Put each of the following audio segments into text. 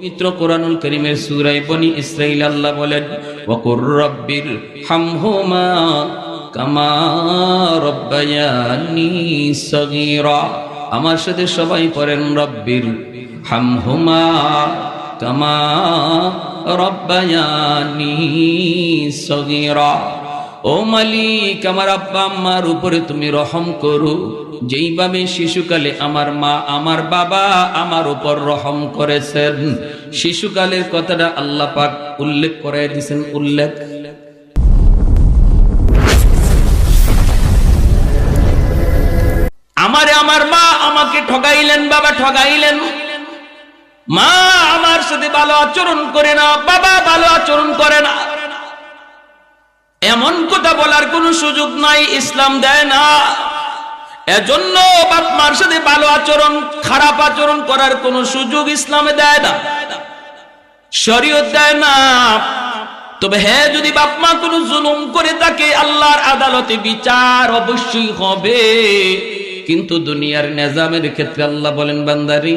পবিত্র কোরআনুল করিমের সুরাই বনি ইসরাইল আল্লাহ বলেন, ওয়াকুর রব্বির হামহুমা কামা রব্বায়ানি সগীরা। আমার সাথে সবাই পড়েন রব্বির হামহুমা কামা রব্বায়ানি সগীরা। ও মালিক, আমার আব্বা আম্মার উপরে তুমি রহম করো। যেইভাবে শিশুকালে আমার মা, আমার বাবা আমার উপর রহম করেছেন, শিশুকালের কথাটা আল্লাহ পাক উল্লেখ করে দিছেন উল্লেখ। আমারে আমার মা আমাকে ঠগাইলেন, বাবা ঠগাইলেন। মা আমার সাথে ভালো আচরণ করে না, বাবা ভালো আচরণ করে না। এমন কথা বলার কোনো সুযোগ নাই, ইসলাম দেয় না। এজন্য বাপ মার সাথে ভালো আচরণ, খারাপ আচরণ করার কোনো সুযোগ ইসলামে দেয় না। শরীয়ত দেয় না। তবে হ্যাঁ যদি বাপ মা কোনো জুলুম করে তাকে আল্লাহর আদালতে বিচার অবশ্যই হবে। কিন্তু দুনিয়ার নেজামের ক্ষেত্রে আল্লাহ বলেন, বান্দারি,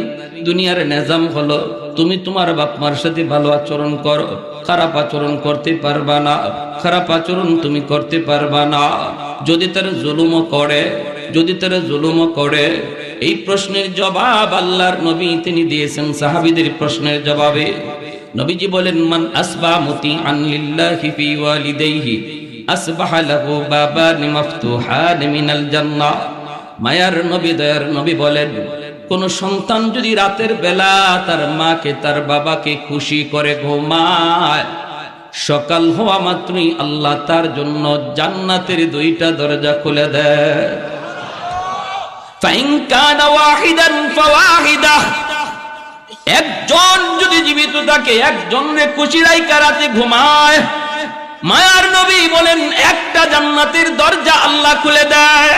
দুনিয়ার নেজাম হলো তুমি তোমার বাপ মার সাথে ভালো আচরণ করো, খারাপ আচরণ করতে পারবা না, খারাপ আচরণ তুমি করতে পারবা না। যদি তার জুলুমও করে, যদি তারা জুলুমও করে, এই প্রশ্নের জবাব আল্লাহর নবী তিনি দিয়েছেন সাহাবিদের প্রশ্নের জবাবে। নবীজি বলেন, মান আসবা মতি আনলিল্লাহি ফি ওয়ালিদাইহি, আসবাহা লাহু বাবানি মাফতুহান মিনাল জান্নাহ। মায়ার নবী দয়ার নবী বলেন, কোন সন্তান যদি রাতের বেলা তার মাকে, তার বাবাকে খুশি করে ঘুমায়, সকাল হওয়া মাত্রই আল্লাহ তার জন্য জান্নাতের দুইটা দরজা খুলে দেয়। একজন যদি জীবিত থাকে একজন খুশি রাইকা রাতে ঘুমায়। মায়ার নবী বলেন, একটা জান্নাতের দরজা আল্লাহ খুলে দেয়।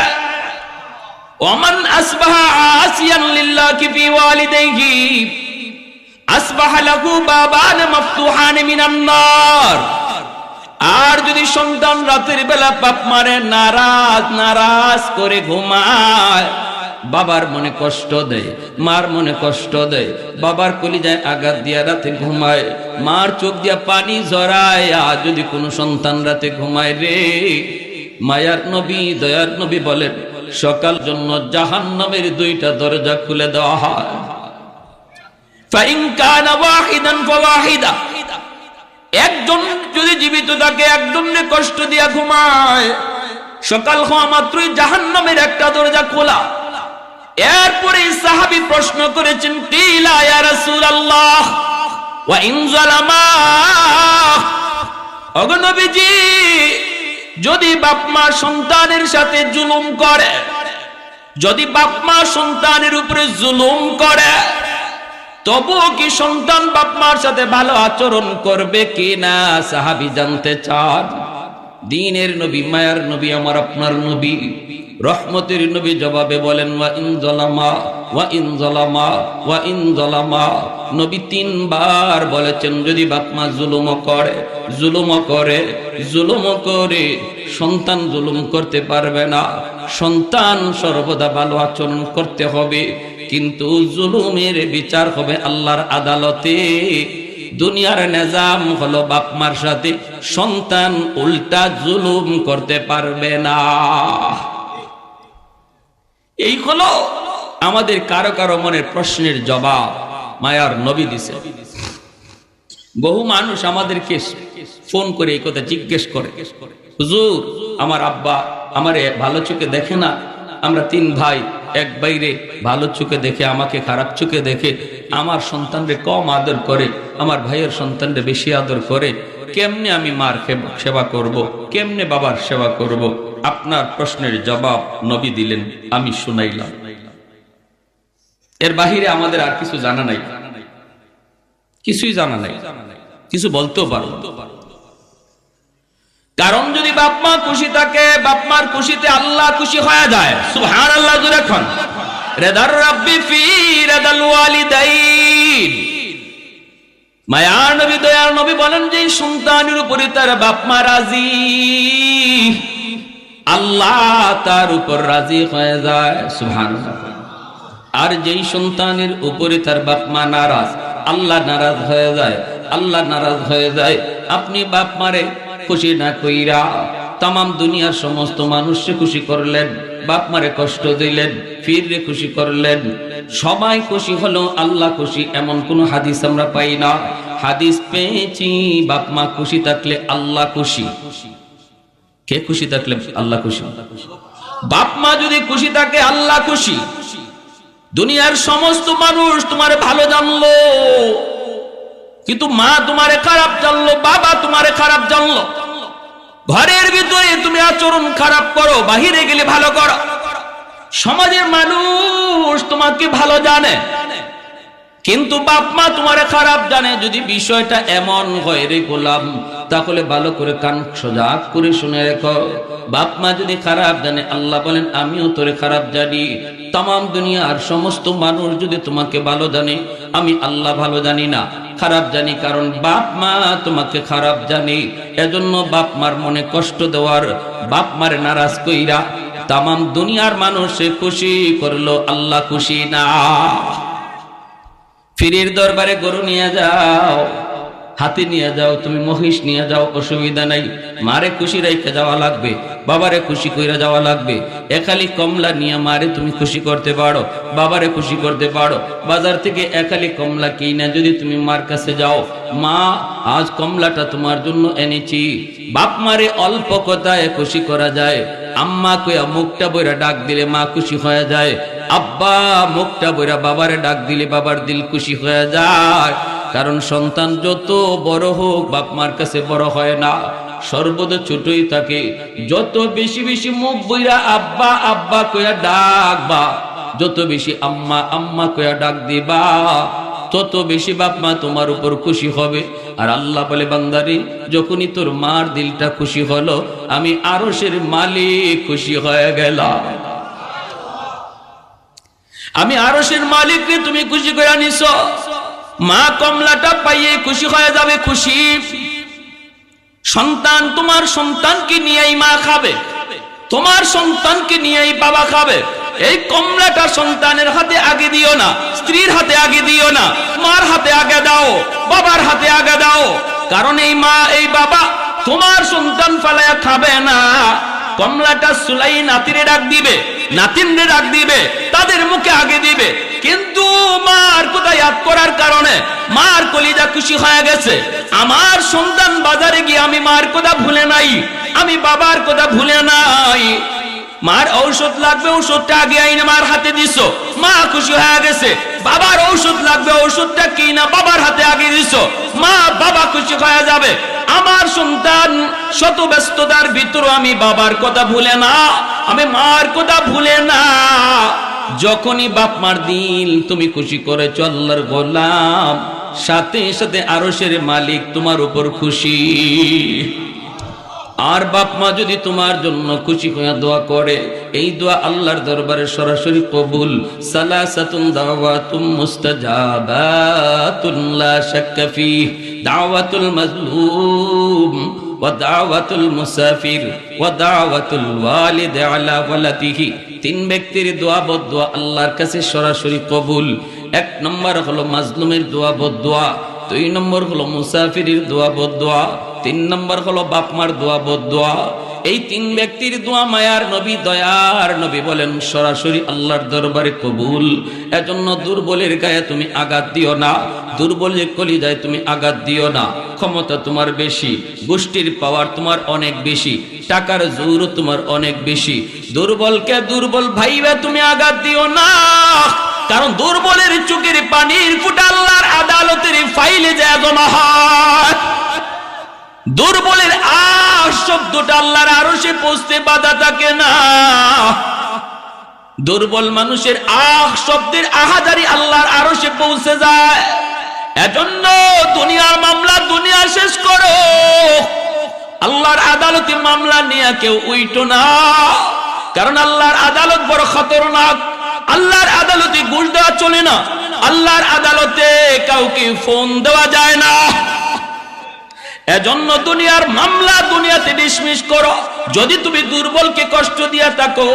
ওমান আসবাহা আসিয়ান লিল্লাহি ফি ওয়ালিদাইহি, আসবাহা লাহু বাবান মাফতুহান মিনান আর যদি সন্তান রাতের বেলা পাপ মারে, নারাজ নারাজ করে ঘুমায়, বাবার মনে কষ্ট দেয়, মার মনে কষ্ট দেয়, বাবার কলিজায় আঘাত দিয়া রাতে ঘুমায়, মার চোখ দিয়া পানি জড়ায় আর যদি কোনো সন্তান রাতে ঘুমায় রে, মায়ার নবী, দয়ার নবী বলেন সকাল জন্য জাহান্নামের দুইটা দরজা খুলে দেওয়া হয়। সকাল হওয়া মাত্রই একটা দরজা খোলা। এরপরে সাহাবী প্রশ্ন করেছেন, কিলা ইয়া রাসূলুল্লাহ? ওয়া ইন জালামা? ওগো নবীজি যদি বাপ মা সন্তানের সাথে জুলুম করে, যদি বাপ মা সন্তানের উপরে জুলুম করে, তবুও কি সন্তান বাপ মার সাথে ভালো আচরণ করবে কি না সাহাবি জানতে চান? দিনের নবী, মায়ার নবী, আমার আপনার নবী, রহমতের নবী জবাবে বলেন, ওয়া ইন জলামা নবী তিনবার বলেছেন, যদি বাপমা জুলুম করে জুলুম করে জুলুম করে, সন্তান জুলুম করতে পারবে না। সন্তান সর্বদা ভালো আচরণ করতে হবে, কিন্তু জুলুমের বিচার হবে আল্লাহর আদালতে। দুনিয়ার নেজাম হলো বাপমার সাথে, সন্তান উল্টা জুলুম করতে পারবে না। এই হলো আমাদের কারও কারও মনের প্রশ্নের জবাব মায়ার নবী দিছে। বহু মানুষ আমাদেরকে ফোন করে এই কথা জিজ্ঞেস করে। হুজুর, আমার আব্বা আমারে ভালো চোখে দেখে না। আমরা তিন ভাই, এক বাইরে ভালো চোখে দেখে, আমাকে খারাপ চোখে দেখে। আমার সন্তানরে কম আদর করে, আমার ভাইয়ের সন্তানরে বেশি আদর করে। কেমনে আমি মার সেবা করব। কেমনে বাবার সেবা করব। আপনার প্রশ্নের জবাব নবী দিলেন, আমি শুনাইলাম। এর বাহিরে আমাদের আর কিছু জানা নাই। কিছুই জানা নাই। কিছু বলতেও পারো কারণ যদি বাপ মা খুশি থাকে, বাপ মার খুশিতে আল্লাহ খুশি হয়ে যায়। সুহান আল্লাহ এখন রেদার রাব্বি ফি রেদাল মায়ার নবী নবী বলেন যে, সন্তানের উপরে তার বাপ মা রাজি। আল্লাহ তার উপর রাজি হয়ে যায়। সুহান আর যেই সন্তানের উপরে তার বাপ মা নারাজ, আল্লাহ নারাজ হয়ে যায়, আল্লাহ নারাজ হয়ে যায়, আপনি বাপ মারে খুশি না কইরা তাম দুনিয়ার সমস্ত মানুষকে খুশি করলেন, বাপ মারে কষ্ট দিলেন ফিরে খুশি করলেন। সবাই খুশি হলো, আল্লাহ খুশি, এমন কোন হাদিস আমরা পাই না। হাদিস পেয়েছি, বাপ মা খুশি থাকলে আল্লাহ খুশি। কে খুশি থাকলে আল্লাহ খুশি? বাপ মা যদি খুশি থাকে, আল্লাহ খুশি। দুনিয়ার সমস্ত মানুষ তোমারে ভালো জানলো। কিন্তু মা তোমারে খারাপ জানলো, বাবা তোমারে খারাপ জানলো। ঘরের ভিতরে তুমি আচরণ খারাপ করো, বাহিরে গেলে ভালো করো। সমাজের মানুষ তোমাকে ভালো জানে। কিন্তু বাপ মা তোমারে খারাপ জানে, যদি বিষয়টা এমন হয় রে গোলাম, তাহলে ভালো করে কান সজাগ করে শুনে রেখো। বাপ মা যদি খারাপ জানে, আল্লাহ বলেন, আমিও তোরে খারাপ জানি। তাম দুনিয়ার সমস্ত মানুষ যদি তোমাকে ভালো জানে, আমি আল্লাহ ভালো জানি না। খারাপ জানি কারণ বাপ মা তোমাকে খারাপ জানি। এজন্য বাপ মার মনে কষ্ট দেওয়ার, বাপ মারে নারাজ কইরা তাম দুনিয়ার মানুষে খুশি করল আল্লাহ খুশি না। ফিরির দরবারে গরু নিয়ে যাও, হাতি নিয়ে যাও, তুমি মহিষ নিয়ে যাও, অসুবিধা নাই। মারে খুশি রেখে যাওয়া লাগবে, বাবারে খুশি কইরা যাওয়া লাগবে। একালি কমলা নিয়ে মারে তুমি খুশি করতে পারো, বাবারে খুশি করতে পারো। বাজার থেকে একালি কমলা কিনে যদি তুমি মার কাছে যাও। মা, আজ কমলাটা তোমার জন্য এনেছি। বাপ মারে অল্প কথায় খুশি করা যায়। আম্মা কইয়া মুখটা বইরা ডাক দিলে মা খুশি হয়ে যায়। আব্বা, মুখটা বইরা বাবারে ডাক দিলে বাবার দিল খুশি হয়ে যায়। কারণ সন্তান যত বড় হোক, বাপ মার কাছে বড় হয় না। সর্বদা ছোটই থাকে। যত বেশি বেশি মুখ বইরা আব্বা আব্বা কইয়া ডাকবা, যত বেশি আম্মা আম্মা কইয়া ডাক দিবা, তত বেশি বাপ মা তোমার উপর খুশি হবে। আর আল্লাহ বলে, বান্দারি, যখনই তোর মার দিলটা খুশি হলো, আমি আরশের মালিক খুশি হয়ে গেলাম। আমি আরশের মালিককে তুমি খুশি করে নিছ। মা কমলাটা পাইয়ে খুশি হয়ে যাবে খুশি। সন্তান তোমার সন্তানকে নিয়েই মা খাবে। তোমার সন্তানকে নিয়েই বাবা খাবে। এই কমলাটা সন্তানের হাতে আগে দিও না, স্ত্রীর হাতে আগে দিও না, মার হাতে আগে দাও, বাবার হাতে আগে দাও। কারণ এই মা, এই বাবা তোমার সন্তান ফেলায়া খাবে না। কমলাটা সুলাই নাতিরে ডাক দিবে। নাতিনরে ডাক দিবে, তাদের মুখে আগে দিবে। কিন্তু মার কোথায় ইয়াদ করার কারণে? মার কলিজা খুশি হয়ে গেছে। আমার সন্তান বাজারে গিয়ে আমি মার কথা ভুলে নাই, আমি বাবার কথা ভুলে নাই। মার ঔষধ লাগবে, ঔষধটা আগে আইনে মার হাতে দিছ। মা খুশি হয়ে গেছে, বাবার ঔষধ লাগবে, ঔষধটা কি না বাবার হাতে আগে দিছ। মা, বাবা খুশি হয়ে যাবে। আমার সন্তান শত ব্যস্ততার ভিতর আমি বাবার কথা ভুলে না। আমি মার কথা ভুলে না। যখনই বাপ মার দিল, তুমি খুশি করে চল্লার গোলাম। সাথে সাথে আরশের মালিক তোমার উপর খুশি। আর বাপ মা যদি তোমার জন্য খুশি হয়ে দোয়া করে, এই দোয়া আল্লাহর দরবারে সরাসরি কবুল। সালাসাতুন দাওয়াতুম মুস্তাজাবাতুন লা শাক্কা ফি দাওয়াতুল মাজলুম। ওয়াদাওয়াতুল মুসাফির, ওয়াদাওয়াতুল ওয়ালিদ আলা ওয়ালাদিহি। তিন ব্যক্তির দোয়া বদদোয়া আল্লাহর কাছে সরাসরি কবুল। এক নম্বর হলো মাজলুমের দোয়া বদদোয়া, দুই নম্বর হলো মুসাফিরের দোয়া বদদোয়া, তিন নম্বর হলো বাপমার দোয়া বদদোয়া। এই তিন ব্যক্তির দোয়া মায়ার নবী, দয়ার নবী বলেন, সরাসরি আল্লাহর দরবারে কবুল। এজন্য দুর্বলের গায়ে তুমি আঘাত দিও না, দুর্বলের কলিজায় তুমি আঘাত দিও না। ক্ষমতা তোমার বেশি, গোষ্ঠীর পাওয়ার তোমার অনেক বেশি, টাকার জোর তোমার অনেক বেশি। দুর্বলকে দুর্বল ভাইবে তুমি আঘাত দিও না, কারণ দুর্বলের চোখের পানির ফুটা আল্লাহর আদালতের ফাইলে যায় জমা হয়। দুর্বলের আহ শব্দটা আল্লাহর আরও সে পৌঁছতে বাধা থাকে না। দুর্বল মানুষের আহ শব্দের আহাজারি আল্লাহর আরও সে পৌঁছে যায়। এজন্য দুনিয়ার মামলা দুনিয়া শেষ করো। আল্লাহর আদালতে মামলা নিয়ে কেউ উইটো না। কারণ আল্লাহর আদালত বড় খতরনাক। আল্লাহর আদালতে ঘুষ দেওয়া চলে না। আল্লাহর আদালতে কাউকে ফোন দেওয়া যায় না। এজন্য দুনিয়ার মামলা দুনিয়াতে ডিসমিস করো। যদি তুমি দুর্বলকে কষ্ট দিয়া থাকো,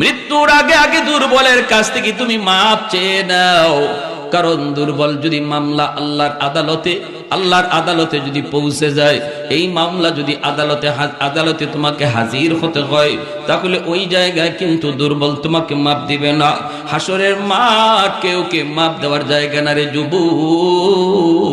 মৃত্যুর আগে আগে দুর্বলের কাছ থেকে তুমি মাপ চেয়ে নাও। কারণ দুর্বল যদি মামলা আল্লাহর আদালতে আল্লাহর আদালতে যদি পৌঁছে যায়, এই মামলা যদি আদালতে আদালতে তোমাকে হাজির হতে হয়, তাহলে ওই জায়গায় কিন্তু দুর্বল তোমাকে মাপ দিবে না। হাসরের মা কেউ কে মাপ দেওয়ার জায়গা না রে যুবক।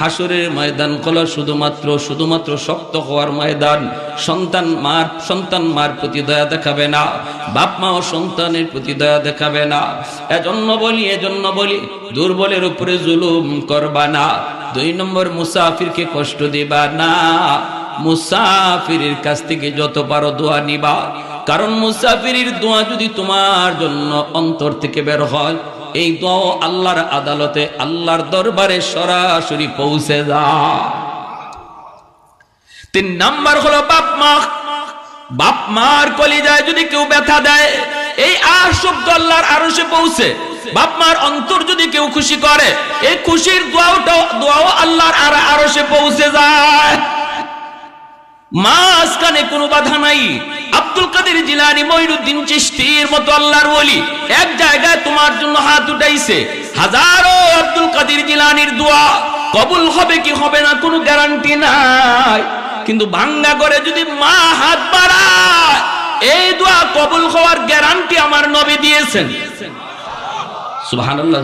হাসরের ময়দান কল শুধুমাত্র শুধুমাত্র শক্ত হওয়ার ময়দান। সন্তান মার সন্তান মার প্রতি দয়া দেখাবে না। বাপ মা ও সন্তানের প্রতি দয়া দেখাবে না। এজন্য বলি এজন্য বলি, দুর্বলের উপরে জুলুম করবা না। দুই নম্বর, মুসাফিরকে কষ্ট দিবা না। মুসাফিরের কাছ থেকে যত পারো দোয়া নিবা। কারণ মুসাফিরের দোয়া যদি তোমার জন্য অন্তর থেকে বের হয় এই দোয়া আল্লাহর আদালতে, আল্লাহর দরবারে সরাসরি পৌঁছে যায় তিন নাম্বার হলো বাপ মা। বাপ মার কলিজায় যদি কেউ ব্যথা দেয়, এই আর শব্দ আল্লাহর আরও সে পৌঁছে। বাপ মার অন্তর যদি কেউ খুশি করে, এই খুশির দোয়াও দোয়াও আল্লাহর আর আরও সে পৌঁছে যায়। মাঝখানে কোনো বাধা নাই। আব্দুল কাদের জিলানি মঈনুদ্দিন চিশতির মতো আল্লাহর ওলি। এক জায়গায় তোমার জন্য হাত উঠাইছে। হাজারো আব্দুল কাদের জিলানির দোয়া কবুল হবে কি হবে না কোনো গ্যারান্টি নাই। কিন্তু ভাঙ্গা করে যদি মা হাত বাড়ায়, এই দোয়া কবুল হওয়ার গ্যারান্টি আমার নবী দিয়েছেন। সুবহানাল্লাহ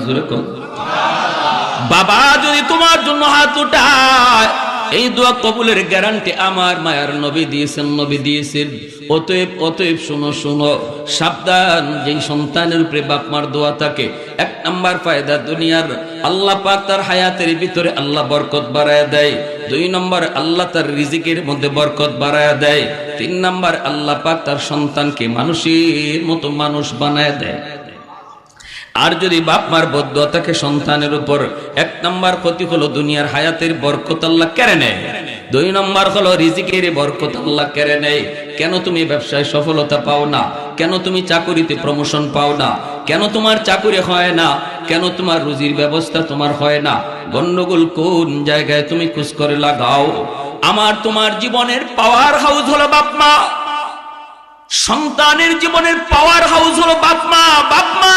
বাবা যদি তোমার জন্য হাত উঠায় এই দোয়া কবুলের গ্যারান্টি আমার মায়ার নবী দিয়েছেন নবী দিয়েছেন। অতএব অতএব শুনো শুনো, সাবধান, যেই সন্তানের উপরে বাপ মার দোয়া থাকে, এক নাম্বার ফায়দা দুনিয়ার। আল্লাহ পাক তার হায়াতের ভিতরে আল্লাহ বরকত বাড়ায় দেয়। দুই নম্বর, আল্লাহ তার রিজিকের মধ্যে বরকত বাড়ায় দেয়। তিন নাম্বার, আল্লাহ পাক তার সন্তানকে মানুষের মতো মানুষ বানায় দেয়। আর যদি বাপ মার বদ্ধ থাকে সন্তানের উপর, এক নম্বর ক্ষতি হলো দুনিয়ার হায়াতের বরকত আল্লাহ কেড়ে নেয়। দুই নম্বর হলো রিজিকের বরকত আল্লাহ কেড়ে নেয়। কেন তুমি ব্যবসায় সফলতা পাও না? কেন তুমি চাকুরিতে প্রমোশন পাও না? কেন তোমার চাকুরি হয় না? কেন তোমার রুজির ব্যবস্থা তোমার হয় না? গন্ডগোল কোন জায়গায় তুমি খুশ করে লাগাও? আমার তোমার জীবনের পাওয়ার হাউস হলো বাপ মা। সন্তানের জীবনের পাওয়ার হাউস হলো বাপমা বাপমা!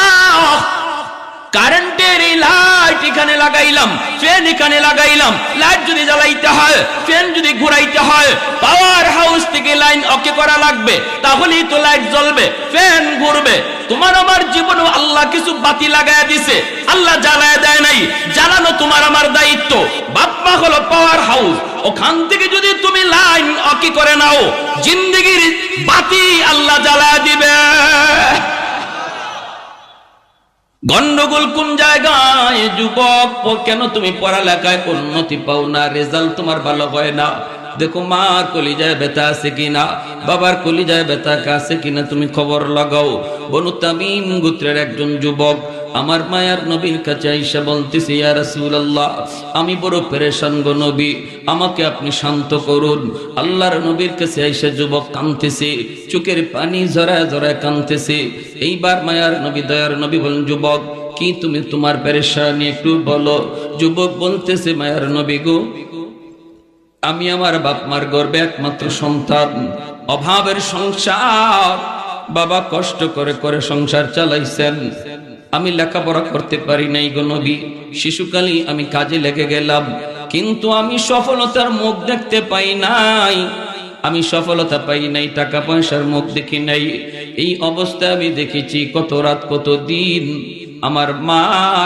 কারেন্টের এই লাইট এখানে লাগাইলাম ফ্যান এখানে লাগাইলাম লাইট যদি জ্বালাইতে হয় ফ্যান যদি ঘুরাইতে হয় পাওয়ার হাউস থেকে লাইন অকে করা লাগবে, তাহলেই তো লাইট জ্বলবে ফ্যান ঘুরবে। তোমার আমার জীবনে আল্লাহ কিছু বাতি লাগায় দিছে, আল্লাহ জ্বালায় দেয় নাই, জ্বালানো তোমার আমার দায়িত্ব। বাপমা হলো পাওয়ার হাউস ওখান থেকে যদি তুমি লাইন অকি করে নাও, জিন্দগির বাতি আল্লাহ জ্বালায় দিবে। গন্ডগোল কোন জায়গায়, যুবক কেন তুমি পড়ালেখায় উন্নতি পাও না? রেজাল্ট তোমার ভালো হয় না। দেখো, মার কলিজায় ব্যথা আছে কিনা? বাবার কলিজায় ব্যথা আছে কিনা? তুমি খবর লাগাও। বনু তামিম গোত্রের একজন যুবক আমার মায়ার নবীর কাছে আইসা বলতেছি, ইয়া রাসূলুল্লাহ, আমি বড় পেরেশান গো নবী, আমাকে আপনি শান্ত করুন। আল্লাহর নবীর কাছে আইসা যুবক কাঁদতেছে, চোখের পানি ঝরায় ঝরায় কাঁদতেছে। এইবার মায়ার নবী, দয়ার নবী বলেন যুবক, কি তুমি তোমার পেরেশানি একটু বলো? যুবক বলতেছে, মায়ার নবী গো, আমি আমার বাপ মার গর্বে একমাত্র সন্তান। অভাবের সংসার, বাবা কষ্ট করে করে সংসার চালাইছেন। আমি লেখাপড়া করতে পারি নাই গো নবী। আমি কাজে লেগে গেলাম। কিন্তু আমি সফলতার মুখ দেখতে পাই নাই। আমি সফলতা পাই নাই, টাকা পয়সার মুখ দেখি নাই। এই অবস্থায় আমি দেখেছি কত রাত, কত দিন। আমার মা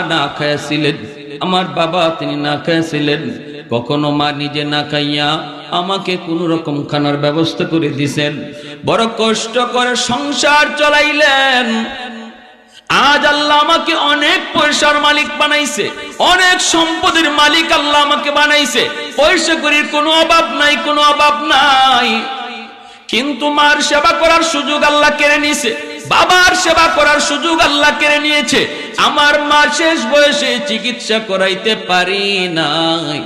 না খাইছিলেন আমার বাবা তিনি না খাইছিলেন কখনো মা নিজে না খাইয়া আমাকে কোন রকম খানার ব্যবস্থা করে দিছেন। বড় কষ্ট করে সংসার চলাইলেন। আজ আল্লাহ আমাকে অনেক পয়সার মালিক বানাইছে, অনেক সম্পদের মালিক আল্লাহ আমাকে বানাইছে। পয়সা করির কোনো অভাব নাই, কোনো অভাব নাই। কিন্তু মার সেবা করার সুযোগ আল্লাহ কেড়ে নিয়েছে, বাবার সেবা করার সুযোগ আল্লাহ কেড়ে নিয়েছে। আমার মা শেষ বয়সে চিকিৎসা করাইতে পারি নাই।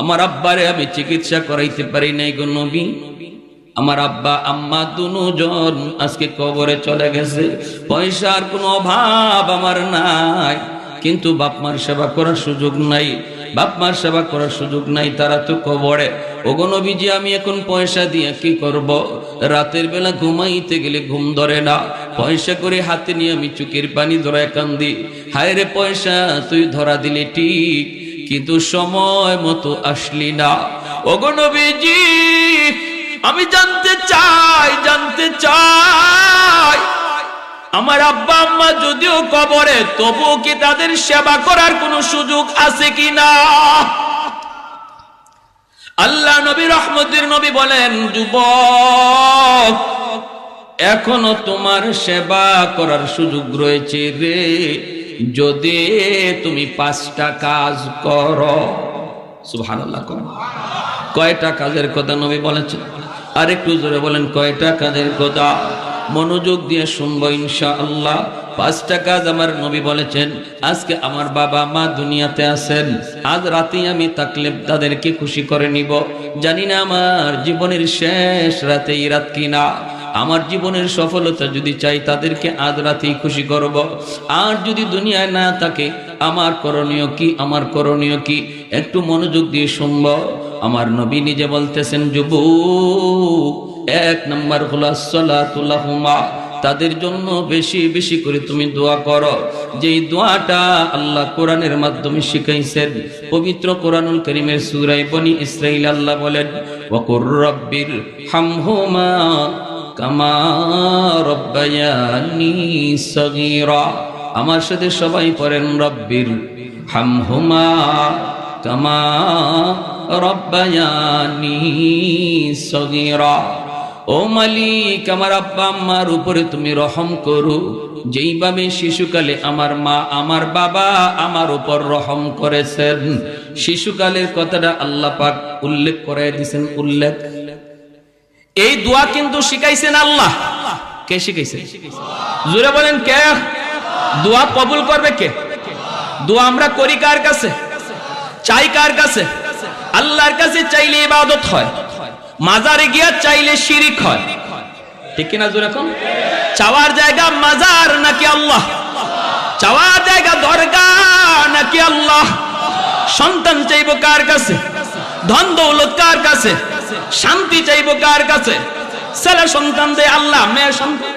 আমার আব্বারে আমি চিকিৎসা করাইতে পারি নাই গো নবী। আমার আব্বা, আম্মা দুজন আজকে কবরে চলে গেছে। পয়সার কোনো অভাব আমার নাই। কিন্তু বাপ মার সেবা করার সুযোগ নাই। বাপ মার সেবা করার সুযোগ নাই, তারা তো কবরে। ওগো নবীজি, আমি এখন পয়সা দিয়ে কি করব? রাতের বেলা ঘুমাইতে গেলে ঘুম ধরে না। পয়সা করে হাতে নিয়ে আমি চুকের পানি ধরায় কান্দি। হায় রে পয়সা, তুই ধরা দিলি ঠিক। কিন্তু সময় মতো আসলি না। ওগো নবীজি আমি জানতে চাই জানতে চাই। আমার আব্বা আম্মা যদিও কবরে তবু কি তাদের সেবা করার কোনো সুযোগ আছে কি না? আল্লাহ নবী রহমতের নবী বলেন, যুবক, এখনও তোমার সেবা করার সুযোগ রয়েছে রে। যদি তুমি পাঁচটা কাজ করো, সুবহানাল্লাহ কয়টা কাজের কথা নবী বলেছেন? আর একটু জোরে বলেন, কয়টা কাজের কথা? মনোযোগ দিয়ে শুনব ইনশা আল্লাহ পাঁচটা কাজ আমার নবী বলেছেন, আজকে আমার বাবা মা দুনিয়াতে আছেন, আজ রাতে আমি থাকলে তাদেরকে খুশি করে নিব। জানি না আমার জীবনের শেষ রাতে এই রাত কিনা। আমার জীবনের সফলতা যদি চাই তাদেরকে আজ রাতেই খুশি করব। আর যদি দুনিয়ায় না থাকে, আমার করণীয় কি, আমার করণীয় কি? একটু মনোযোগ দিয়ে শুনব। আমার নবী নিজে বলতেছেন যুবু এক নম্বর হলো সলাতুল্লাহুমা তাদের জন্য বেশি বেশি করে তুমি দোয়া করো। যেই দোয়াটা আল্লাহ কোরআনের মাধ্যমে শিখাইছেন, পবিত্র কোরআনুল করিমের সুরাই বনি ইসরাইল আল্লাহ বলেন ওকুর রব্বির হামহুমা কামা রব্বায়ানি সগীরা। আমার সাথে সবাই পড়েন, রব্বির হামহুমা কামা ও মালিক, আমার আব্বা আম্মার উপরে তুমি রহম করো। যেইভাবে শিশুকালে আমার মা, আমার বাবা আমার উপর রহম করেছেন, শিশুকালের কথাটা আল্লাহ পাক উল্লেখ করে দিছেন উল্লেখ। এই দোয়া কিন্তু শিখাইছেন আল্লাহ। কে শিখাইছে? জুড়ে বলেন কে? দোয়া কবুল করবে কে? দোয়া আমরা করি কার কাছে? চাই কার কাছে? আল্লাহর কাছে চাইলে ইবাদত হয়, মাজারে গিয়া চাইলে শিরিক হয়। ঠিক কিনা এখন চাওয়ার জায়গা মাজার নাকি আল্লাহ? চাওয়ার জায়গা দরগা নাকি আল্লাহ? সন্তান চাইব কার কাছে? ধন দৌলত কার কাছে? শান্তি চাইব কার কাছে? ছেলে সন্তান দে আল্লাহ, মেয়ে সন্তান।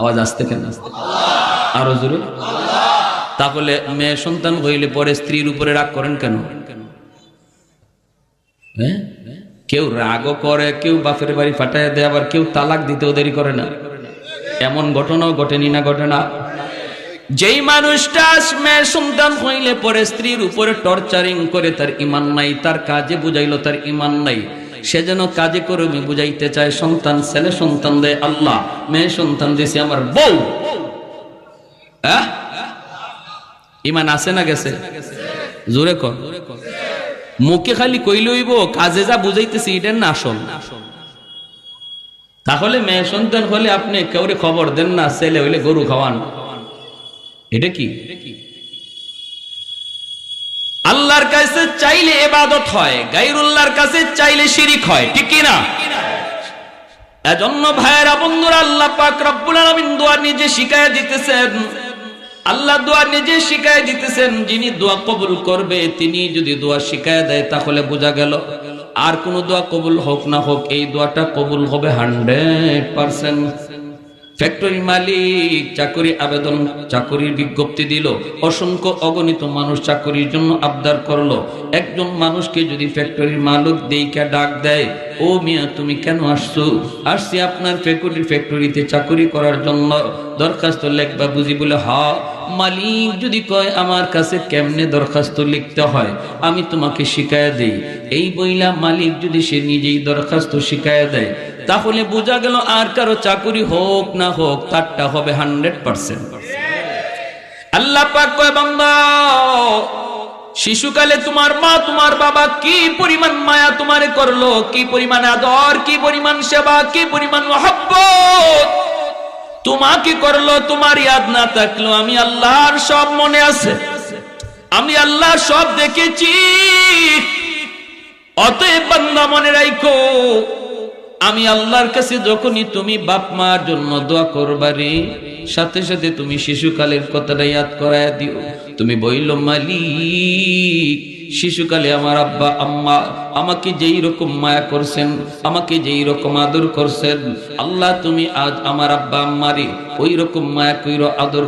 আওয়াজ আসতে কেন? আসতে আরও জোরে। তাহলে মেয়ে সন্তান হইলে পরে স্ত্রীর উপরে রাগ করেন কেন? হ্যাঁ? কেউ রাগও করে, কেউ বাপের বাড়ি ফাটাই দেয়, আবার কেউ তালাক দিতেও দেরি করে না। এমন ঘটনাও ঘটেনি না ঘটে না যেই মানুষটা মেয়ের সন্তান হইলে পরে স্ত্রীর উপরে টর্চারিং করে তার ইমান নাই, তার কাজে বুঝাইলো তার ইমান নাই। সে যেন কাজে কর্মে বুঝাইতে চায়, সন্তান ছেলে সন্তান দেয়, আল্লাহ, মেয়ে সন্তান দিয়েছে আমার বউ। ইমান আছে না গেছে? জোরে কর মুখে খালি কইলইব কাজে যা বুঝাইতেছি, এটার না আসল। তাহলে মেয়ে সন্তান হলে আপনি কেউরে খবর দেন না, ছেলে হইলে গরু খাওয়ান। এটা কি? আল্লাহর কাছে চাইলে এবাদত হয় গাইরুল্লাহর কাছে চাইলে শিরিক হয়, ঠিক কি না? এজন্য ভাইয়েরা, বন্ধুরা, আল্লাহ পাক রব্বুল আলামিন দোয়া নিজে শিখায় দিতেছেন আল্লাহ দোয়া নিজে শিখায় দিতেছেন, যিনি দোয়া কবুল করবে, তিনি যদি দোয়া শিখায় দেয়, তাহলে বোঝা গেল আর কোন দোয়া কবুল হোক না হোক, এই দোয়াটা কবুল হবে হান্ড্রেড পার্সেন্ট। ফ্যাক্টরি মালিক চাকরি আবেদন, চাকরির বিজ্ঞপ্তি দিল। অসংখ্য অগণিত মানুষ চাকরির জন্য আবদার করল। একজন মানুষকে যদি ফ্যাক্টরির মালিক দেইকা ডাক দেয়, ও মিয়া, তুমি কেন আসছো? আসছি আপনার ফ্যাক্টরি ফ্যাক্টরিতে চাকরি করার জন্য। দরখাস্ত লেখবা বুঝি বলে, হ, মালিক যদি কয় আমার কাছে কেমনে দরখাস্ত লিখতে হয়, আমি তোমাকে শিখায় দেই। এই বইলা মালিক যদি সে নিজেই দরখাস্ত শিখায় দেয় তাহলে বোঝা গেল আর কারও চাকুরি হোক না হোক, তারটা হবে হান্ড্রেড পার্সেন্ট। আল্লাহ শিশুকালে তোমার মা, তোমার বাবা কি পরিমাণ মায়া তোমারে করল? কি পরিমাণ আদর? কি পরিমাণ সেবা? কি পরিমাণ মহব্বত? তোমাকে করল, তোমার ইয়াদ না থাকল, আমি আল্লাহর সব মনে আছে। আমি আল্লাহ সব দেখেছি। অতএব বান্দা মনে রাখো আমি আল্লাহর কাছে যখনই তুমি বাপ মার জন্য দোয়া করবারে সাথে সাথে তুমি শিশুকালের কথাটা ইয়াদ করায় দিও। তুমি বইল, মালিক, শিশুকালে আমার আব্বা, আম্মা আমাকে যেই রকম মায়া করছেন, আমাকে যেই রকম আদর করছেন, আল্লাহ তুমি আজ আমার আব্বা আম্মারে ওই রকম মায়া কইরো, আদর